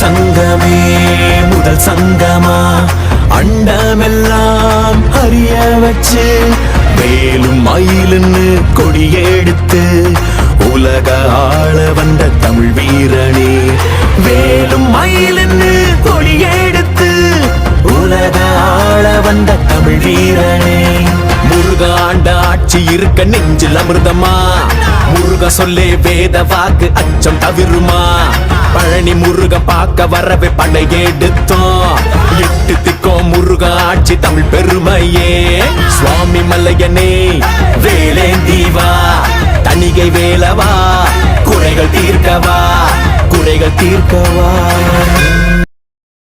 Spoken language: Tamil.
சங்கமே முதல் சங்கமா? அண்டமெல்லாம் அறிய வச்சு மேலும் மயிலுன்னு கொடியெடுத்து உலக ஆள வந்த தமிழ் வீரனே வேலும் மயிலுன்னு கொடியெடுத்து உலக ஆள வந்த தமிழ் வீரனே. முருகாண்ட ஆட்சி இருக்க நெஞ்சில் அமிர்தமா? முருக சொல்லே வேத வாக்கு அச்சம் தவிருமா? பழனி முருக பார்க்க வரவே படை எடுத்தோம். எட்டு திக்கோம் முருக ஆட்சி தமிழ் பெருமையே. சுவாமி மல்லையனே வேலேந்தீவா தணிகை வேலவா குறைகள் தீர்க்கவா குறைகள் தீர்க்கவா.